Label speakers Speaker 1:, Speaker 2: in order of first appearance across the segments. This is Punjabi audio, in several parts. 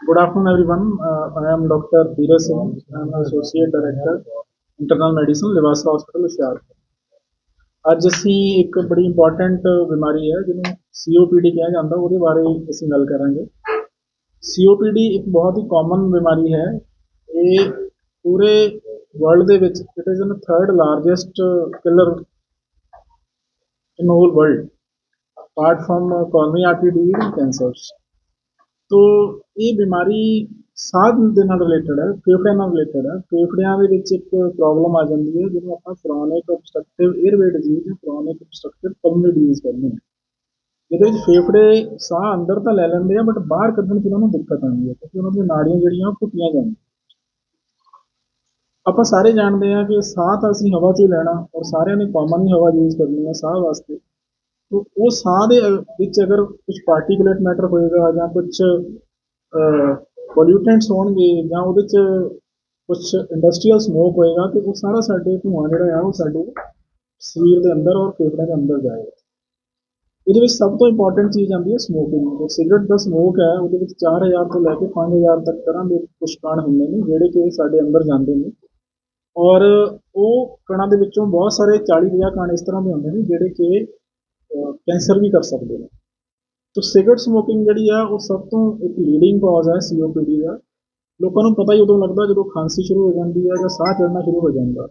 Speaker 1: Good afternoon, everyone. Uh, I am Dr. Dheeraj Singh. I am Associate Director, Internal Medicine, Livasa Hospital, Hoshiarpur. ਅੱਜ ਅਸੀਂ ਇੱਕ ਬੜੀ ਇੰਪੋਰਟੈਂਟ ਬਿਮਾਰੀ ਹੈ ਜਿਹਨੂੰ COPD ਕਿਹਾ ਜਾਂਦਾ ਉਹਦੇ ਬਾਰੇ ਅਸੀਂ ਗੱਲ ਕਰਾਂਗੇ COPD ਇੱਕ ਬਹੁਤ ਹੀ ਕਾਮਨ ਬਿਮਾਰੀ ਹੈ ਇਹ ਪੂਰੇ ਵਰਲਡ ਦੇ ਵਿੱਚ ਇਟ ਇਜ਼ ਨ third largest killer in whole world apart from coronary artery disease cancers ਤੋ ਇਹ ਬਿਮਾਰੀ ਸਾਹ ਦੇ ਨਾਲ ਰਿਲੇਟਡ ਹੈ, ਫੇਫੜਿਆਂ ਨਾਲ ਰਿਲੇਟਡ ਹੈ। ਫੇਫੜਿਆਂ ਦੇ ਵਿੱਚ ਇੱਕ ਪ੍ਰੋਬਲਮ ਆ ਜਾਂਦੀ ਹੈ, ਜਿਹਨੂੰ ਆਪਾਂ ਕ੍ਰੋਨਿਕ obstructive ਏਅਰਵੇ ਡਿਜ਼ੀਜ਼ ਜਾਂ ਕ੍ਰੋਨਿਕ obstructive pulmonary disease ਕਹਿੰਦੇ ਹਾਂ। ਜਿਹਦੇ ਵਿੱਚ ਫੇਫੜੇ ਸਾਹ ਅੰਦਰ ਤਾਂ ਲੈ ਲੈਂਦੇ ਆ ਬਟ ਬਾਹਰ ਕੱਢਣ 'ਚ ਉਹਨਾਂ ਨੂੰ ਦਿੱਕਤ ਆਉਂਦੀ ਹੈ, ਕਿਉਂਕਿ ਉਹਨਾਂ ਦੀਆਂ ਨਾੜੀਆਂ ਜਿਹੜੀਆਂ ਉਹ ਟੁੱਟੀਆਂ ਜਾਂਦੀਆਂ। ਆਪਾਂ ਸਾਰੇ ਜਾਣਦੇ ਹਾਂ ਕਿ ਸਾਹ ਤਾਂ ਅਸੀਂ ਹਵਾ 'ਚ ਹੀ ਲੈਣਾ, ਔਰ ਸਾਰਿਆਂ ਨੇ ਕਾਮਨ ਹੀ ਹਵਾ ਯੂਜ਼ ਕਰਨੀ ਹੈ ਸਾਹ ਵਾਸਤੇ। ਤੋ ਉਹ ਸਾਹ ਦੇ ਵਿੱਚ ਅਗਰ ਕੁਝ ਪਾਰਟੀਕੂਲੇਟ ਮੈਟਰ ਹੋਏਗਾ ਜਾਂ ਕੁਝ ਪੋਲਿਊਟੈਂਟਸ ਹੋਣਗੇ ਜਾਂ ਉਹਦੇ 'ਚ ਕੁਝ ਇੰਡਸਟਰੀਅਲ ਸਮੋਕ ਹੋਏਗਾ ਤੇ ਉਹ ਸਾਰਾ ਸਾਡੇ ਧੂੰਆਂ ਜਿਹੜਾ ਆ ਉਹ ਸਾਡੇ ਸਰੀਰ ਦੇ ਅੰਦਰ ਔਰ ਫੇਫੜਿਆਂ ਦੇ ਅੰਦਰ ਜਾਏਗਾ। ਇਹਦੇ ਵਿੱਚ ਸਭ ਤੋਂ ਇੰਪੋਰਟੈਂਟ ਚੀਜ਼ ਆਉਂਦੀ ਹੈ ਸਮੋਕਿੰਗ ਜੋ ਸਿਗਰਟ ਦਾ ਸਮੋਕ ਹੈ, ਉਹਦੇ ਵਿੱਚ 4000 ਤੋਂ ਲੈ ਕੇ 5000 ਤੱਕ ਤਰ੍ਹਾਂ ਦੇ ਕੁਝ ਕਣ ਹੁੰਦੇ ਨੇ ਜਿਹੜੇ ਕਿ ਸਾਡੇ ਅੰਦਰ ਜਾਂਦੇ ਨੇ। ਔਰ ਉਹ ਕਣਾਂ ਦੇ ਵਿੱਚੋਂ ਬਹੁਤ ਸਾਰੇ 40 50 ਕਣ ਇਸ ਤਰ੍ਹਾਂ ਦੇ ਹੁੰਦੇ ਨੇ ਜਿਹੜੇ ਕਿ ਕੈਂਸਰ ਵੀ ਕਰ ਸਕਦੇ ਨੇ। ਤੋ ਸਿਗਰਟ ਸਮੋਕਿੰਗ ਜਿਹੜੀ ਆ, ਉਹ ਸਭ ਤੋਂ ਇੱਕ ਲੀਡਿੰਗ ਕਾਜ਼ ਹੈ COPD ਦਾ। ਲੋਕਾਂ ਨੂੰ ਪਤਾ ਹੀ ਉਦੋਂ ਲੱਗਦਾ ਜਦੋਂ ਖਾਂਸੀ ਸ਼ੁਰੂ ਹੋ ਜਾਂਦੀ ਹੈ ਜਾਂ ਸਾਹ ਚੜ੍ਹਨਾ ਸ਼ੁਰੂ ਹੋ ਜਾਂਦਾ।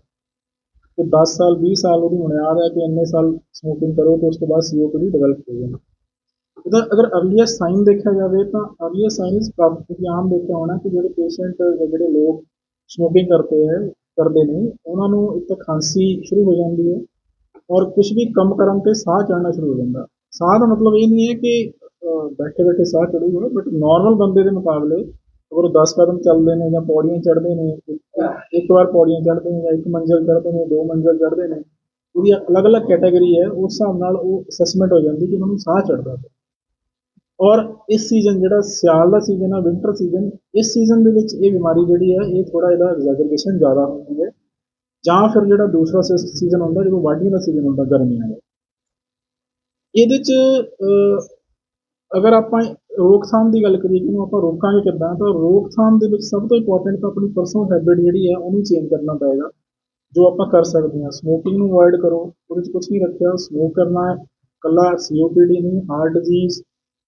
Speaker 1: ਤੇ 10 ਸਾਲ 20 ਸਾਲ ਉਹਦੀ ਬੁਨਿਆਦ ਹੈ ਕਿ ਇੰਨੇ ਸਾਲ ਸਮੋਕਿੰਗ ਕਰੋ ਤੇ ਉਸ ਤੋਂ ਬਾਅਦ COPD ਡਿਵੈਲਪ ਹੋ ਜਾਂਦਾ ਇਹਦਾ ਅਗਰ ਅਰਲੀਐਸਟ ਸਾਈਨ ਦੇਖਿਆ ਜਾਵੇ ਤਾਂ ਅਰਲੀਐਸਟ ਸਾਈਨਸ ਕਾਫੀ ਆਮ ਦੇਖਿਆ ਹੋਣਾ ਕਿ ਜਿਹੜੇ ਪੇਸ਼ੈਂਟ ਜਿਹੜੇ ਲੋਕ ਸਮੋਕਿੰਗ ਕਰਦੇ ਹੈ ਕਰਦੇ ਨੇ, ਉਹਨਾਂ ਨੂੰ ਇੱਕ ਤਾਂ ਖਾਂਸੀ ਸ਼ੁਰੂ ਹੋ ਜਾਂਦੀ ਹੈ ਔਰ ਕੁਝ ਵੀ ਕੰਮ ਕਰਨ ਤੇ ਸਾਹ ਚੜ੍ਹਨਾ ਸ਼ੁਰੂ ਹੋ ਜਾਂਦਾ। ਸਾਹ ਦਾ ਮਤਲਬ ਇਹ ਨਹੀਂ ਹੈ ਕਿ ਬੈਠੇ ਬੈਠੇ ਸਾਹ ਚੜੂਗਾ ਬਟ ਨਾਰਮਲ ਬੰਦੇ ਦੇ ਮੁਕਾਬਲੇ ਅਗਰ ਉਹ 10 ਕਦਮ ਚੱਲਦੇ ਨੇ ਜਾਂ ਪੌੜੀਆਂ ਚੜ੍ਹਦੇ ਨੇ, ਇੱਕ- ਵਾਰ ਪੌੜੀਆਂ ਚੜ੍ਹਦੇ ਨੇ ਜਾਂ ਇੱਕ ਮੰਜ਼ਿਲ ਚੜ੍ਹਦੇ ਨੇ, ਦੋ ਮੰਜ਼ਿਲ ਚੜ੍ਹਦੇ ਨੇ, ਉਹਦੀ ਅਲੱਗ-ਅਲੱਗ ਕੈਟਾਗਰੀ ਹੈ, ਉਸ ਹਿਸਾਬ ਨਾਲ ਉਹ ਅਸੈਸਮੈਂਟ ਹੋ ਜਾਂਦੀ ਕਿ ਉਹਨਾਂ ਨੂੰ ਸਾਹ ਚੜਦਾ ਪਿਆ। ਔਰ ਇਸ ਸੀਜ਼ਨ ਜਿਹੜਾ ਸਿਆਲ ਦਾ ਸੀਜ਼ਨ ਹੈ ਵਿੰਟਰ ਸੀਜ਼ਨ ਇਸ ਸੀਜ਼ਨ ਦੇ ਵਿੱਚ ਇਹ ਬਿਮਾਰੀ ਜਿਹੜੀ ਹੈ, ਇਹ ਥੋੜਾ ਇਹਦਾ ਐਗਜ਼ੈਜਰੇਸ਼ਨ ਜ਼ਿਆਦਾ ਹੁੰਦੀ ਹੈ। ਜਾਂ ਫਿਰ ਜਿਹੜਾ ਦੂਸਰਾ ਸੀਜ਼ਨ ਆਉਂਦਾ ਜਦੋਂ ਵਾਢੀਆਂ ਦਾ ਸੀਜ਼ਨ ਆਉਂਦਾ ਗਰਮੀਆਂ ਦਾ। ਇਹਦੇ ਚ ਅਗਰ ਆਪਾਂ ਰੋਕਥਾਮ ਦੀ ਗੱਲ ਕਰੀਏ ਕਿ ਇਹਨੂੰ ਆਪਾਂ ਰੋਕਾਂਗੇ ਕਿੱਦਾਂ, ਤਾਂ ਰੋਕਥਾਮ ਦੇ ਵਿੱਚ ਸਭ ਤੋਂ ਇੰਪੋਰਟੈਂਟ ਤਾਂ ਆਪਣੀ ਪਰਸਨਲ ਹੈਬਿਟ ਜਿਹੜੀ ਹੈ, ਉਹਨੂੰ ਚੇਂਜ ਕਰਨਾ ਪਏਗਾ। ਜੋ ਆਪਾਂ ਕਰ ਸਕਦੇ ਹਾਂ ਸਮੋਕਿੰਗ ਨੂੰ ਅਵੋਇਡ ਕਰੋ, ਉਹਦੇ ਚ ਕੁਝ ਨਹੀਂ ਰੱਖਿਆ ਸਮੋਕ ਕਰਨਾ ਹੈ, ਕੱਲਾ COPD ਨਹੀਂ heart disease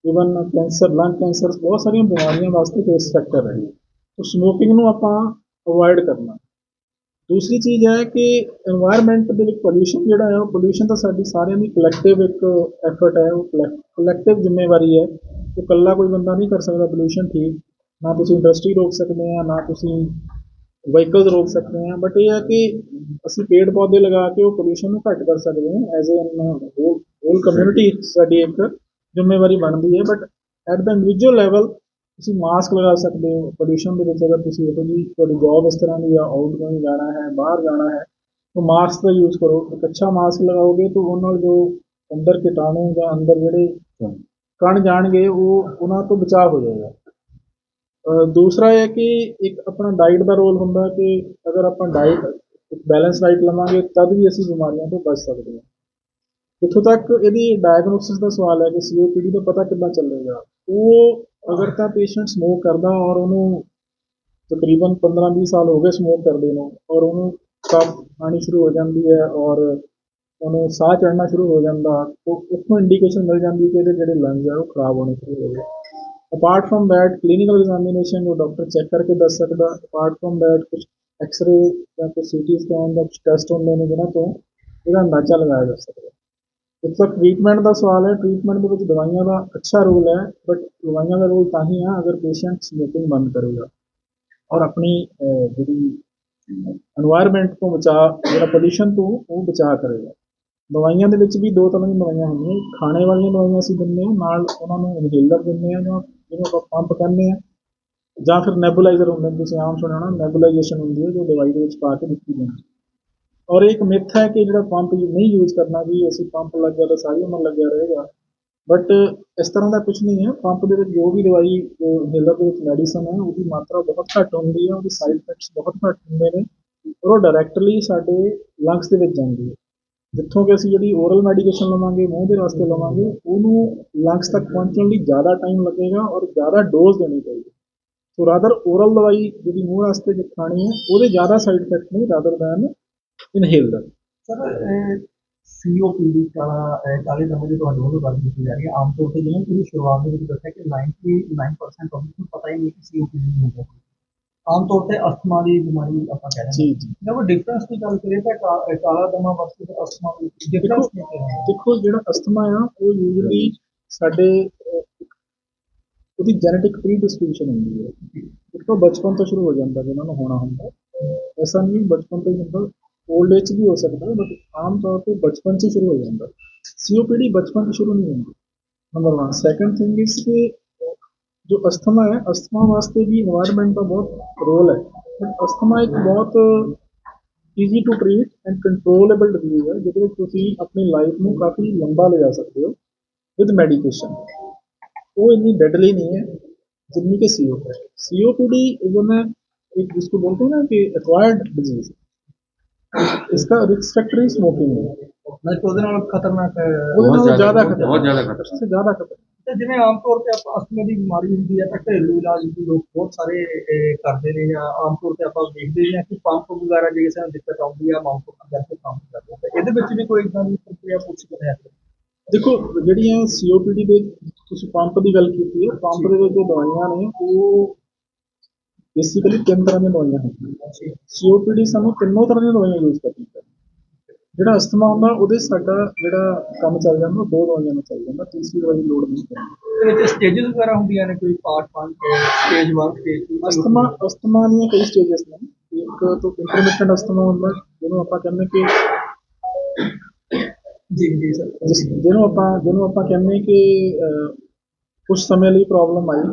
Speaker 1: even cancer lung cancer ਬਹੁਤ ਸਾਰੀਆਂ ਬਿਮਾਰੀਆਂ ਵਾਸਤੇ ਰਿਸਕ ਫੈਕਟਰ ਹੈ। ਸੋ ਸਮੋਕਿੰਗ ਨੂੰ ਆਪਾਂ ਅਵੋਇਡ ਕਰਨਾ। ਦੂਸਰੀ ਚੀਜ਼ ਹੈ ਕਿ এনवायरमेंट ਦੇ ਵਿੱਚ ਪੋਲੂਸ਼ਨ ਜਿਹੜਾ ਹੈ, ਉਹ ਪੋਲੂਸ਼ਨ ਤਾਂ ਸਾਡੀ ਸਾਰਿਆਂ ਦੀ ਕਲੈਕਟਿਵ ਇੱਕ ਐਫਰਟ ਹੈ, ਉਹ ਕਲੈਕਟਿਵ ਜ਼ਿੰਮੇਵਾਰੀ ਹੈ। ਉਹ ਇਕੱਲਾ ਕੋਈ ਬੰਦਾ ਨਹੀਂ ਕਰ ਸਕਦਾ ਪੋਲੂਸ਼ਨ ਠੀਕ। ਨਾ ਤੁਸੀਂ ਇੰਡਸਟਰੀ ਰੋਕ ਸਕਦੇ ਆ ਨਾ ਤੁਸੀਂ ਵਹੀਕਲਸ ਰੋਕ ਸਕਦੇ ਆ ਬਟ ਇਹ ਹੈ ਕਿ ਅਸੀਂ ਪੇੜ ਪੌਦੇ ਲਗਾ ਕੇ ਉਹ ਪੋਲੂਸ਼ਨ ਨੂੰ ਘੱਟ ਕਰ ਸਕਦੇ ਹਾਂ as a whole whole community ਸਾਡੀ ਇੱਕ ਜ਼ਿੰਮੇਵਾਰੀ ਬਣਦੀ ਹੈ। But at the individual level ਤੁਸੀਂ ਮਾਸਕ ਲਗਾ ਸਕਦੇ ਹੋ ਪੋਲੂਸ਼ਨ ਦੇ ਵਿੱਚ ਅਗਰ ਤੁਸੀਂ ਇਹੋ ਜੀ ਤੁਹਾਡੀ ਜੌਬ ਇਸ ਤਰ੍ਹਾਂ ਦੀ ਆ ਆਊਟਗੋਇੰਗ ਜਾਣਾ ਹੈ ਬਾਹਰ ਜਾਣਾ ਹੈ ਤਾਂ ਮਾਸਕ ਦਾ ਯੂਜ਼ ਕਰੋ। ਇੱਕ ਅੱਛਾ ਮਾਸਕ ਲਗਾਓਗੇ ਤਾਂ ਉਹ ਨਾਲ ਜੋ ਅੰਦਰ ਕੀਟਾਣੂ ਜਾਂ ਅੰਦਰ ਜਿਹੜੇ ਕਣ ਜਾਣਗੇ ਉਹ ਉਹਨਾਂ ਤੋਂ ਬਚਾਅ ਹੋ ਜਾਏਗਾ। ਦੂਸਰਾ ਇਹ ਹੈ ਕਿ ਇੱਕ ਆਪਣਾ ਡਾਈਟ ਦਾ ਰੋਲ ਹੁੰਦਾ ਕਿ ਅਗਰ ਆਪਾਂ ਡਾਈਟ ਇੱਕ ਬੈਲੈਂਸ ਡਾਈਟ ਲਵਾਂਗੇ ਤਦ ਵੀ ਅਸੀਂ ਬਿਮਾਰੀਆਂ ਤੋਂ ਬਚ ਸਕਦੇ ਹਾਂ। ਜਿੱਥੋਂ ਤੱਕ ਇਹਦੀ ਡਾਇਗਨੋਸਿਸ ਦਾ ਸਵਾਲ ਹੈ ਕਿ COPD ਦਾ ਪਤਾ ਕਿੱਦਾਂ ਚੱਲੇਗਾ? ਉਹ ਅਗਰ ਤਾਂ ਪੇਸ਼ੈਂਟ ਸਮੋਕ ਕਰਦਾ ਔਰ ਉਹਨੂੰ ਤਕਰੀਬਨ 15-20 ਸਾਲ ਹੋ ਗਏ ਸਮੋਕ ਕਰਦੇ ਨੂੰ ਔਰ ਉਹਨੂੰ ਕਫ ਆਣੀ ਸ਼ੁਰੂ ਹੋ ਜਾਂਦੀ ਹੈ ਔਰ ਉਹਨੂੰ ਸਾਹ ਚੜ੍ਹਨਾ ਸ਼ੁਰੂ ਹੋ ਜਾਂਦਾ ਤਾਂ ਉੱਥੋਂ ਇੰਡੀਕੇਸ਼ਨ ਮਿਲ ਜਾਂਦੀ ਕਿ ਇਹਦੇ ਜਿਹੜੇ ਲੰਗਸ ਆ ਉਹ ਖਰਾਬ ਹੋਣੇ ਸ਼ੁਰੂ ਹੋ ਗਏ। Apart from that clinical examination ਜੋ ਡਾਕਟਰ ਚੈੱਕ ਕਰਕੇ ਦੱਸ ਸਕਦਾ ਅਪਾਰਟ ਫਰਮ ਦੈਟ ਕੁਝ ਐਕਸ-ਰੇ ਜਾਂ ਕੁਝ ਸੀਟੀ ਸਕੈਨ ਦਾ ਕੁਝ ਟੈਸਟ ਹੁੰਦੇ ਨੇ ਜਿਹਨਾਂ ਤੋਂ ਇਹਦਾ ਅੰਦਾਜ਼ਾ ਲਗਾਇਆ ਜਾ ਸਕਦਾ। ਇੱਕ ਟ੍ਰੀਟਮੈਂਟ ਦਾ ਸਵਾਲ ਹੈ ਟ੍ਰੀਟਮੈਂਟ ਦੇ ਵਿੱਚ ਦਵਾਈਆਂ ਦਾ ਅੱਛਾ ਰੋਲ ਹੈ ਬਟ ਦਵਾਈਆਂ ਦਾ ਰੋਲ ਤਾਂ ਹੀ ਆ ਅਗਰ ਪੇਸ਼ੈਂਟ ਸਮੋਕਿੰਗ ਬੰਦ ਕਰੇਗਾ। ਔਰ ਆਪਣੀ ਜਿਹੜੀ এনवायरमेंट ਤੋਂ ਬਚਾ ਜਿਹੜਾ ਪੋਲੂਸ਼ਨ ਤੋਂ ਉਹ ਬਚਾ ਕਰੇਗਾ। ਦਵਾਈਆਂ ਦੇ ਵਿੱਚ ਵੀ ਦੋ ਤਰ੍ਹਾਂ ਦੀਆਂ ਦਵਾਈਆਂ ਹੁੰਦੀਆਂ ਖਾਣੇ ਵਾਲੀਆਂ ਦਵਾਈਆਂ ਅਸੀਂ ਦਿੰਦੇ ਹਾਂ, ਨਾਲ ਉਹਨਾਂ ਨੂੰ ਇਨਹੇਲਰ ਦਿੰਦੇ ਹਾਂ, ਜਾਂ ਜਿਹਨੂੰ ਆਪਾਂ ਪੰਪ ਕਰਨੇ ਆ ਜਾਂ ਫਿਰ ਨੈਬੂਲਾਈਜ਼ਰ ਹੁੰਦੇ ਨੇ, ਤੁਸੀਂ ਆਮ ਸੁਣਿਆ ਹੋਣਾ ਨੈਬੂਲਾਈਜੇਸ਼ਨ ਹੁੰਦੀ ਹੈ, ਜੋ ਦਵਾਈ ਦੇ ਵਿੱਚ ਪਾ ਕੇ ਦਿੱਤੀ ਜਾਂਦੀ ਹੈ। ਔਰ ਇੱਕ ਮਿਥ ਹੈ ਕਿ ਜਿਹੜਾ ਪੰਪ ਨਹੀਂ ਯੂਜ਼ ਕਰਨਾ ਵੀ ਅਸੀਂ ਪੰਪ ਲੱਗਿਆ ਤਾਂ ਸਾਰੀ ਉਮਰ ਲੱਗਿਆ ਰਹੇਗਾ। ਬਟ ਇਸ ਤਰ੍ਹਾਂ ਦਾ ਕੁਝ ਨਹੀਂ ਹੈ। ਪੰਪ ਦੇ ਵਿੱਚ ਜੋ ਵੀ ਦਵਾਈ ਹਿਲਰ ਦੇ ਵਿੱਚ ਮੈਡੀਸਨ ਹੈ, ਉਹਦੀ ਮਾਤਰਾ ਬਹੁਤ ਘੱਟ ਹੁੰਦੀ ਹੈ, ਉਹਦੇ ਸਾਈਡ ਇਫੈਕਟਸ ਬਹੁਤ ਘੱਟ ਹੁੰਦੇ ਨੇ ਔਰ ਉਹ ਡਾਇਰੈਕਟਲੀ ਸਾਡੇ ਲੰਗਸ ਦੇ ਵਿੱਚ ਜਾਂਦੀ ਹੈ। ਜਿੱਥੋਂ ਕਿ ਅਸੀਂ ਜਿਹੜੀ ਓਰਲ ਮੈਡੀਕੇਸ਼ਨ ਲਵਾਂਗੇ, ਮੂੰਹ ਦੇ ਵਾਸਤੇ ਲਵਾਂਗੇ, ਉਹਨੂੰ ਲੰਗਸ ਤੱਕ ਪਹੁੰਚਣ ਲਈ ਜ਼ਿਆਦਾ ਟਾਈਮ ਲੱਗੇਗਾ ਔਰ ਜ਼ਿਆਦਾ ਡੋਜ਼ ਦੇਣੀ ਪਏਗੀ। ਸੋ ਰਾਦਰ ਓਰਲ ਦਵਾਈ ਜਿਹੜੀ ਮੂੰਹ ਵਾਸਤੇ ਜੇ ਖਾਣੀ ਹੈ, ਉਹਦੇ ਜ਼ਿਆਦਾ ਸਾਈਡ ਇਫੈਕਟ ਨਹੀਂ rather than inhaler
Speaker 2: sir COPD ਕਾਲਾ ਕਾਲੇ ਦਮੇ ਦੀ ਤੁਹਾਡੇ ਵੱਲੋਂ ਗੱਲ ਕੀਤੀ ਜਾ ਰਹੀ ਹੈ। ਆਮ ਤੌਰ ਤੇ ਜਿਵੇਂ ਤੁਸੀਂ ਸ਼ੁਰੂਆਤ ਦੇ ਵਿੱਚ ਦੱਸਿਆ ਕਿ 99% ਆਫ ਨੂੰ ਪਤਾ ਹੀ ਨਹੀਂ ਕਿ ਸੀਓਪੀਡੀ ਹੁੰਦਾ ਹੈ। ਆਮ ਤੌਰ ਤੇ ਅਸਥਮਾ ਦੀ ਬਿਮਾਰੀ ਆਪਾਂ ਕਹਿੰਦੇ
Speaker 1: ਜੀ ਜੀ।
Speaker 2: ਹਾਂ। ਜਦੋਂ ਡਿਫਰੈਂਸ ਦੀ ਗੱਲ ਕਰੀਏ ਤਾਂ ਕਾਲਾ ਦਮਾ ਵਰਸਸ ਅਸਥਮਾ ਦੀ ਡਿਫਰੈਂਸ ਕੀ ਹੈ।
Speaker 1: ਦੇਖੋ ਜਿਹੜਾ ਅਸਥਮਾ ਆ ਉਹ ਯੂਜੂਲੀ ਸਾਡੇ ਉਹਦੀ ਜੈਨੇਟਿਕ ਪ੍ਰੀਡਿਸਪੋਜੀਸ਼ਨ ਹੁੰਦੀ ਹੈ। ਇੱਕ ਤਾਂ ਬਚਪਨ ਤੋਂ ਸ਼ੁਰੂ ਹੋ ਜਾਂਦਾ ਜਿਹਨਾਂ ਨੂੰ ਹੋਣਾ ਹੁੰਦਾ। ਐਸਾ ਨਹੀਂ ਬਚਪਨ ਤੋਂ ਹੀ ਹੁੰਦਾ। ओल्ड एज भी हो सकता है बट आमतौर पर बचपन से शुरू हो जाएगा सीओपीडी बचपन से शुरू नहीं होगी number one second thing is के जो अस्थमा है अस्थमा वास्ते भी इन्वायरमेंट का बहुत रोल है। बट अस्थमा एक बहुत easy to treat and controllable disease है ਜਿਹਦੇ ਵਿੱਚ ਤੁਸੀਂ ਆਪਣੀ ਲਾਈਫ ਨੂੰ ਕਾਫੀ ਲੰਬਾ ਲੈ ਜਾ ਸਕਦੇ ਹੋ ਵਿਦ ਮੈਡੀਕੇਸ਼ਨ ਉਹ ਇੰਨੀ ਡੈਡਲੀ ਨਹੀਂ ਹੈ ਜਿੰਨੀ सीओ पी डी जो मैं एक जिसको बोलते हैं ना कि एक्वायर्ड डिज़ीज़ इसका रिस्क फैक्टर ही स्मोकिंग है
Speaker 2: ਮੈਂ ਕਿ ਉਹਦੇ ਨਾਲ ਖਤਰਨਾਕ ਹੈ
Speaker 1: वो
Speaker 3: बहुत
Speaker 1: ज्यादा
Speaker 3: ज्यादा
Speaker 1: खतरा
Speaker 3: बहुत ज्यादा खतरा
Speaker 1: उससे ज्यादा खतरा
Speaker 2: ਤੇ ਜਿਵੇਂ ਆਮ ਤੌਰ ਤੇ ਆਪਾਂ ਅਸਥਮਾ ਦੀ ਬਿਮਾਰੀ ਹੁੰਦੀ ਹੈ ਤਾਂ ਘਰੇਲੂ ਇਲਾਜ ਵੀ ਲੋਕ ਬਹੁਤ ਸਾਰੇ ਇਹ, ਕਰਦੇ ਨੇ ਜਾਂ ਆਮ ਤੌਰ ਤੇ ਆਪਾਂ ਦੇਖਦੇ ਹਾਂ ਕਿ ਪੰਪ ਵਗੈਰਾ ਜੇ ਕਿਸੇ ਨੂੰ ਦਿੱਕਤ ਆਉਂਦੀ ਹੈ ਮਾਊਂਟ ਕਰਕੇ ਪੰਪ ਕਰਦੇ ਆ। ਤਾਂ ਇਹਦੇ ਵਿੱਚ ਵੀ ਕੋਈ ਇਦਾਂ ਦੀ ਪ੍ਰਕਿਰਿਆ ਪੁੱਛ ਕੇ ਹੈ
Speaker 1: ਦੇਖੋ ਜਿਹੜੀਆਂ ਸੀਓਪੀਡੀ ਦੇ ਤੁਸੀਂ ਪੰਪ ਦੀ ਗੱਲ ਕੀਤੀ ਹੈ ਪੰਪ ਦੇ ਵਿੱਚ ਜੋ ਦਵਾਈਆਂ ਨੇ ਉਹ ਬੇਸਿਕਲੀ ਤਿੰਨ ਤਰ੍ਹਾਂ ਦੀਆਂ ਦਵਾਈਆਂ ਹੁੰਦੀਆਂ ਸੀਓਪੀਡੀ ਸਾਨੂੰ ਤਿੰਨੋਂ ਤਰ੍ਹਾਂ ਦੀਆਂ ਦਵਾਈਆਂ ਯੂਜ਼ ਕਰਨੀਆਂ ਜਿਹੜਾ ਅਸਥਮਾ ਹੁੰਦਾ ਉਹਦੇ ਸਾਡਾ ਜਿਹੜਾ ਕੰਮ ਚੱਲ ਜਾਂਦਾ ਦੋ ਦਵਾਈਆਂ ਨਾਲ ਚੱਲ ਜਾਂਦਾ ਤੀਸਰੀ ਦਵਾਈ ਲੋੜ ਨਹੀਂ ਪੈਂਦੀ।
Speaker 2: ਇਹਦੇ ਵਿੱਚ ਸਟੇजेस ਵਗੈਰਾ ਹੁੰਦੀਆਂ ਨੇ ਕੋਈ part 1 stage 1 stage 2
Speaker 1: asthma asthma ਦੀਆਂ ਕਈ ਸਟੇजेस ਨੇ। ਇੱਕ ਤੋਂ ਇੰਟਰਮਿਟੈਂਟ ਅਸਥਮਾ ਹੁੰਦਾ ਜਿਹਨੂੰ ਆਪਾਂ ਕਹਿੰਦੇ ਕਿ
Speaker 2: ਜੀ ਜੀ ਸਰ
Speaker 1: ਜਿਹਨੂੰ ਆਪਾਂ ਜਿਹਨੂੰ ਆਪਾਂ ਕਹਿੰਦੇ ਕਿ ਕੁਝ ਸਮੇਂ ਲਈ ਪ੍ਰੋਬਲਮ ਆਈ।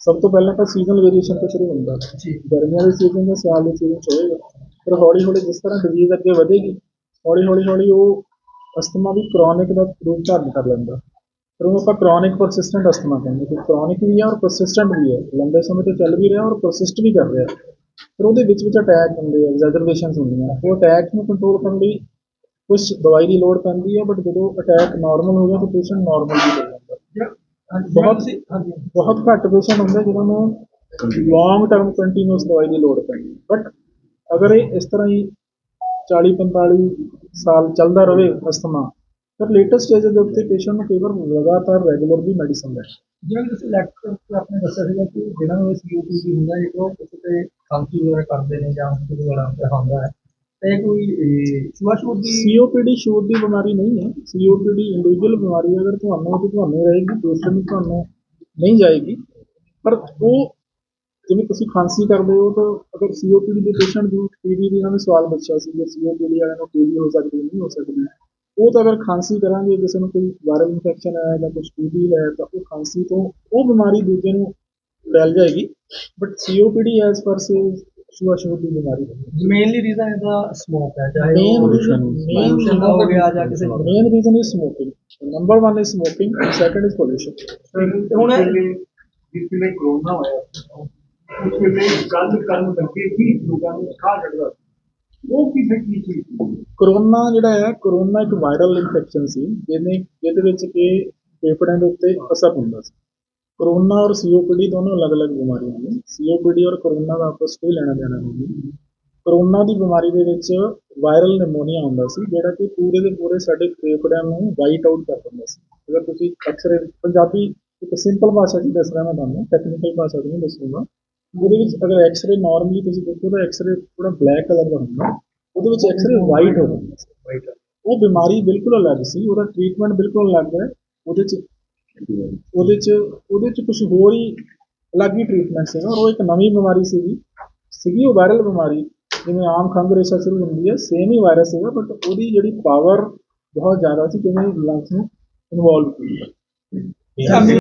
Speaker 1: ਸਭ ਤੋਂ ਪਹਿਲਾਂ ਤਾਂ ਸੀਜ਼ਨਲ ਵੇਰੀਏਸ਼ਨ ਤੋਂ ਸ਼ੁਰੂ ਹੁੰਦਾ।
Speaker 2: ਜੀ।
Speaker 1: ਗਰਮੀਆਂ ਦੇ ਸੀਜ਼ਨ ਜਾਂ ਸਿਆਲ ਦੇ ਸੀਜ਼ਨ ਚ ਹੋਏਗਾ ਫਿਰ ਹੌਲੀ ਹੌਲੀ ਜਿਸ ਤਰ੍ਹਾਂ ਡਿਜ਼ੀਜ਼ ਅੱਗੇ ਵਧੇਗੀ ਹੌਲੀ ਹੌਲੀ ਹੌਲੀ ਉਹ ਅਸਥਮਾ ਵੀ ਕ੍ਰੋਨਿਕ ਦਾ ਰੂਪ ਧਾਰਨ ਕਰ ਲੈਂਦਾ। ਫਿਰ ਉਹਨੂੰ ਆਪਾਂ ਕ੍ਰੋਨਿਕ ਪਰਸਿਸਟੈਂਟ ਅਸਥਮਾ ਕਹਿੰਦੇ ਕਿ ਕ੍ਰੋਨਿਕ ਵੀ ਹੈ ਔਰ ਪਰਸਿਸਟੈਂਟ ਵੀ ਹੈ ਲੰਬੇ ਸਮੇਂ ਤੋਂ ਚੱਲ ਵੀ ਰਿਹਾ ਔਰ ਪਰਸਿਸਟ ਵੀ ਕਰ ਰਿਹਾ। ਫਿਰ ਉਹਦੇ ਵਿੱਚ ਵਿੱਚ ਅਟੈਕ ਹੁੰਦੇ ਆ ਐਗਜ਼ੈਜਰੇਸ਼ਨਸ ਹੁੰਦੀਆਂ। ਉਹ ਅਟੈਕ ਨੂੰ ਕੰਟਰੋਲ ਕਰਨ ਲਈ ਕੁਝ ਦਵਾਈ ਦੀ ਲੋੜ ਪੈਂਦੀ ਹੈ ਬਟ ਜਦੋਂ ਅਟੈਕ ਨਾਰਮਲ ਹੋ ਗਿਆ ਤਾਂ ਪੇਸ਼ੈਂਟ ਨਾਰਮਲ ਵੀ ਹੋ ਜਾਂਦਾ। ਬਹੁਤ-
Speaker 2: ਬਹੁਤ ਹਾਂਜੀ
Speaker 1: ਬਹੁਤ ਘੱਟ ਪੇਸ਼ੈਂਟ ਹੁੰਦੇ ਜਿਨ੍ਹਾਂ ਨੂੰ ਲੌਂਗ ਟਰਮ ਕੰਟੀਨਿਊਸ ਦਵਾਈ ਦੀ ਲੋੜ ਪੈਂਦੀ। ਬਟ ਅਗਰ ਇਹ ਇਸ ਤਰ੍ਹਾਂ ਹੀ 40 45 ਸਾਲ ਚੱਲਦਾ ਰਹੇ ਅਸਥਮਾ ਫਿਰ ਲੇਟੈਸਟ ਸਟੇਜ ਦੇ ਉੱਤੇ ਪੇਸ਼ੈਂਟ ਨੂੰ ਕੇਵਲ ਲਗਾਤਾਰ ਰੈਗੂਲਰ ਵੀ ਮੈਡੀਸਨ ਲੈ
Speaker 2: ਜਿਵੇਂ ਕਿ ਤੁਸੀਂ ਲੈਕਚਰ ਤੇ ਆਪਣੇ ਦੱਸਿਆ ਸੀਗਾ ਕਿ ਜਿਹਨਾਂ ਨੂੰ ਸੀਓਪੀਡੀ ਹੁੰਦਾ ਹੈ ਉਹ ਕਿਸੇ ਤੇ ਖਾਂਸੀ ਵਗੈਰਾ ਕਰਦੇ ਨੇ ਜਾਂ ਕੁਝ ਵਗੈਰਾ ਤੇ ਹੁੰਦਾ ਹੈ ਇਹ ਕੋਈ ਸ਼ੁਆਸ਼ੂਤ ਦੀ
Speaker 1: ਸੀਓਪੀਡੀ ਸ਼ੂਟ ਦੀ ਬਿਮਾਰੀ ਨਹੀਂ ਹੈ। ਸੀਓਪੀਡੀ ਇੰਡੀਵਿਜੂਅਲ ਬਿਮਾਰੀ ਹੈ। ਅਗਰ ਤੁਹਾਨੂੰ ਤੇ ਤੁਹਾਨੂੰ ਰਹੇਗੀ ਪੇਸ਼ੈਂਟ ਨੂੰ ਤੁਹਾਨੂੰ ਨਹੀਂ ਜਾਏਗੀ। ਪਰ ਉਹ ਜਿਵੇਂ ਤੁਸੀਂ ਖਾਂਸੀ ਕਰਦੇ ਹੋ, ਤਾਂ ਅਗਰ ਸੀਓਪੀਡੀ ਦੇ ਪੇਸ਼ੈਂਟ ਦੀ ਟੀਬੀ ਦੀ ਇਹਨਾਂ ਨੇ ਸਵਾਲ ਪੁੱਛਿਆ ਸੀ ਕਿ ਸੀਓਪੀਡੀ ਵਾਲਿਆਂ ਨੂੰ ਟੀਬੀ ਹੋ ਸਕਦੀ ਨਹੀਂ ਹੋ ਸਕਦੀ ਉਹ ਤਾਂ ਅਗਰ ਖਾਂਸੀ ਕਰਾਂਗੇ, ਕਿਸੇ ਨੂੰ ਕੋਈ ਵਾਇਰਲ ਇਨਫੈਕਸ਼ਨ ਹੈ ਜਾਂ ਕੁਝ ਟੀਬੀ ਹੈ, ਤਾਂ ਉਹ ਖਾਂਸੀ ਤੋਂ ਉਹ ਬਿਮਾਰੀ ਦੂਜੇ ਨੂੰ ਫੈਲ ਜਾਏਗੀ। ਬਟ ਸੀਓਪੀਡੀ ਐਸ ਪਰ ਸੇ ਸ਼ੂਆ ਦੀ ਬਿਮਾਰੀ
Speaker 2: ਮੇਨਲੀ ਰੀਜ਼ਨ ਇਹਦਾ ਸਮੋਕ ਹੈ ਚਾਹੇ
Speaker 1: ਮੇਨ ਰੀਜ਼ਨ
Speaker 2: pollution ਦਾ ਹੋ ਗਿਆ ਜਾਂ ਕਿਸੇ
Speaker 1: main reason is smoking number 1 is smoking second is pollution
Speaker 2: ਤੇ ਹੁਣ
Speaker 4: ਜਿਸ ਵੇਲੇ ਕਰੋਨਾ ਹੋਇਆ ਉਸ ਵੇਲੇ ਗੱਲ ਕਰਨ ਲੱਗੇ ਕਿ ਲੋਕਾਂ ਨੂੰ ਸਾਹ ਚੜਦਾ ਉਹ ਕੀ ਫੈਕਟਰੀ ਸੀ?
Speaker 1: ਕਰੋਨਾ ਜਿਹੜਾ ਹੈ ਕਰੋਨਾ ਇੱਕ ਵਾਇਰਲ ਇਨਫੈਕਸ਼ਨ ਸੀ ਜਿਹਨੇ ਜਿਹਦੇ ਵਿੱਚ ਕਿ ਫੇਫੜਿਆਂ ਦੇ ਉੱਤੇ ਅਸਰ ਹੁੰਦਾ ਸੀ। ਕਰੋਨਾ ਔਰ ਸੀਓਪੀਡੀ ਦੋਨੋਂ ਅਲੱਗ-ਅਲੱਗ ਬਿਮਾਰੀਆਂ ਨੇ। ਸੀਓਪੀਡੀ ਔਰ ਕਰੋਨਾ ਦਾ ਆਪਸ ਕੋਈ ਲੈਣਾ ਦੇਣਾ ਨਹੀਂ ਕਰੋਨਾ ਦੀ ਬਿਮਾਰੀ ਦੇ ਵਿੱਚ ਵਾਇਰਲ ਨਿਮੋਨੀਆ ਹੁੰਦਾ ਸੀ ਜਿਹੜਾ ਕਿ ਪੂਰੇ ਦੇ ਪੂਰੇ ਸਾਡੇ ਫੇਫੜਿਆਂ ਨੂੰ ਵਾਈਟ ਆਊਟ ਕਰ ਦਿੰਦਾ ਸੀ। ਅਗਰ ਤੁਸੀਂ ਅਕਸਰ ਪੰਜਾਬੀ ਇੱਕ ਸਿੰਪਲ ਭਾਸ਼ਾ 'ਚ ਦੱਸ ਰਿਹਾ ਮੈਂ ਤੁਹਾਨੂੰ ਟੈਕਨੀਕਲ ਭਾਸ਼ਾ 'ਚ ਨਹੀਂ ਦੱਸੂਗਾ। ਉਹਦੇ ਵਿੱਚ ਅਗਰ ਐਕਸ-ਰੇ ਨਾਰਮਲੀ ਤੁਸੀਂ ਦੇਖੋ ਤਾਂ ਐਕਸ-ਰੇ ਪੂਰਾ ਬਲੈਕ ਕਲਰ ਦਾ ਹੁੰਦਾ। ਉਹਦੇ ਵਿੱਚ ਐਕਸ-ਰੇ ਵਾਈਟ ਹੋ ਜਾਂਦਾ ਸੀ। ਉਹ ਬਿਮਾਰੀ ਬਿਲਕੁਲ ਅਲੱਗ ਸੀ ਉਹਦਾ ਟ੍ਰੀਟਮੈਂਟ ਬਿਲਕੁਲ ਅਲੱਗ ਹੈ। ਉਹਦੇ 'ਚ ਉਹਦੇ ਚ ਉਹਦੇ ਚ ਕੁਝ ਹੋਰ ਹੀ ਅਲੱਗ ਹੀ ਟ੍ਰੀਟਮੈਂਟ ਸੀ ਔਰ ਉਹ ਇੱਕ ਨਵੀਂ ਬਿਮਾਰੀ ਸੀਗੀ। ਸੀਗੀ ਉਹ ਵਾਇਰਲ ਬਿਮਾਰੀ ਜਿਵੇਂ ਆਮ ਖੰਗ ਰੇਸ਼ਾ ਸ਼ੁਰੂ ਹੁੰਦੀ ਹੈ ਸੇਮ ਹੀ ਵਾਇਰਸ ਹੈਗਾ ਬਟ ਉਹਦੀ ਜਿਹੜੀ ਪਾਵਰ ਬਹੁਤ ਜ਼ਿਆਦਾ ਸੀ ਕਿਵੇਂ ਲੰਗਸ ਨੂੰ ਇਨਵੋਲਵ ਕੀਤੀ।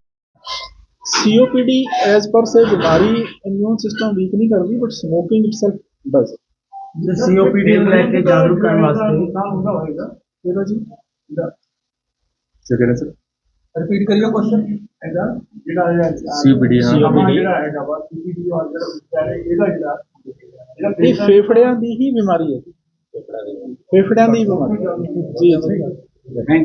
Speaker 1: ਸੀਓਪੀਡੀ ਐਸ ਪਰ ਸੇ ਬਿਮਾਰੀ ਇਮਿਊਨ ਸਿਸਟਮ ਵੀਕ ਨਹੀਂ ਕਰਦੀ but smoking itself does
Speaker 2: COPD ਨੂੰ ਲੈ ਕੇ ਜਾਗਰੂਕ ਕਰਨ ਵਾਸਤੇ।
Speaker 1: ਇਹਦਾ ਜੀ?
Speaker 3: ਕੀ ਕਹਿੰਦੇ ਸਰ
Speaker 2: ਰਿਪੀਟ ਕਰਿਓ ਕੁਐਸਚਨ
Speaker 4: ਇਹਦਾ ਜਿਹੜਾ
Speaker 3: COPD, ਹਾਂ।
Speaker 4: COPD ਜਿਹੜਾ ਹੈਗਾ ਵਾ ਔਰ ਜਿਹੜਾ ਵਿਚਾਰੇ ਇਹਦਾ ਜਿਹੜਾ ਇਹਦਾ
Speaker 1: ਇਹ ਫੇਫੜਿਆਂ ਦੀ ਹੀ ਬਿਮਾਰੀ ਹੈ। ਫੇਫੜਿਆਂ ਦੀ ਹੀ ਬਿਮਾਰੀ ਜੀ। ਜੀ।